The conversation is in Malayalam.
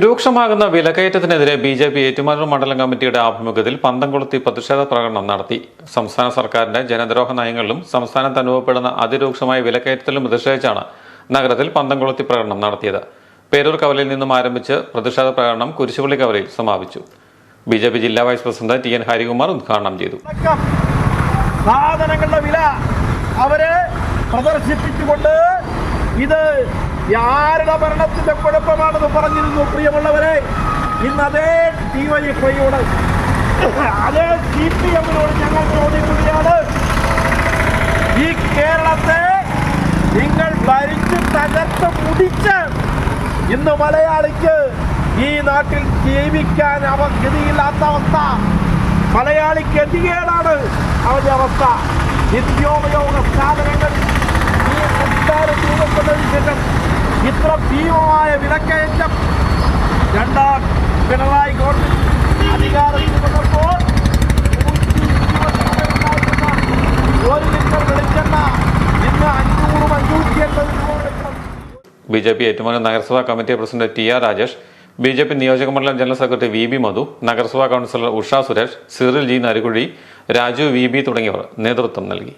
രൂക്ഷമാകുന്ന വിലക്കയറ്റത്തിനെതിരെ ബി ജെ പി ഏറ്റുമാനൂർ മണ്ഡലം കമ്മിറ്റിയുടെ ആഭിമുഖ്യത്തിൽ പന്തംകൊളുത്തി പ്രതിഷേധ പ്രകടനം നടത്തി. സംസ്ഥാന സർക്കാരിന്റെ ജനദ്രോഹ നയങ്ങളിലും സംസ്ഥാനത്ത് അനുഭവപ്പെടുന്ന അതിരൂക്ഷമായ വിലക്കയറ്റത്തിലും പ്രതിഷേധിച്ചാണ് നഗരത്തിൽ പന്തംകൊളുത്തി പ്രകടനം നടത്തിയത്. പേരൂർ കവലയിൽ നിന്നും ആരംഭിച്ച് പ്രതിഷേധ പ്രകടനം കുരിശുപള്ളി കവലയിൽ സമാപിച്ചു. ബി ജെ പി ജില്ലാ vice president T N Harikumar ഉദ്ഘാടനം ചെയ്തു. സാധനങ്ങളുടെ വില അവരെ പ്രദർശിപ്പിച്ചുകൊണ്ട് ഇത് ആരുടെ ഭരണത്തിന്റെ കുഴപ്പമാണെന്ന് പറഞ്ഞിരുന്നു പ്രിയമുള്ളവരെ? ഇന്ന് അതേ ഡിവൈഎഫ്ഐയോട് അതേ സി പി എമ്മിനോട് ഞങ്ങൾ ചോദിക്കുകയാണ്. ഈ കേരളത്തെ നിങ്ങൾ ഭരിച്ച് തകർത്ത് മുടിച്ച് ഇന്ന് മലയാളിക്ക് ഈ നാട്ടിൽ ജീവിക്കാൻ അവ ഗതിയില്ലാത്ത അവസ്ഥ. മലയാളിക്ക് എത്തികേടാണ് അവന്റെ അവസ്ഥ. നിത്യോപയോഗ സാധനങ്ങൾ ഈ സംസ്ഥാനം രൂപപ്പെട്ടതിന് ശേഷം ഇത്ര ഭീമമായ വിലക്കയറ്റം. രണ്ടാം പിണറായി ഗവൺമെന്റ് അധികാരത്തിൽ വന്നപ്പോൾ ഒരു ലിറ്റർ വെളിച്ചെണ്ണ. ഇന്ന് അഞ്ഞൂറും അഞ്ഞൂറ്റി എൺപത് ബി ജെ പി ഏറ്റുമാനൂർ നഗരസഭാ committee president T R Rajesh B J P നിയോജക മണ്ഡലം general secretary V B Madhu നഗരസഭാ councillor Usha Suresh Cyril G Narukuzhi Raju V B തുടങ്ങിയവർ നേതൃത്വം നൽകി.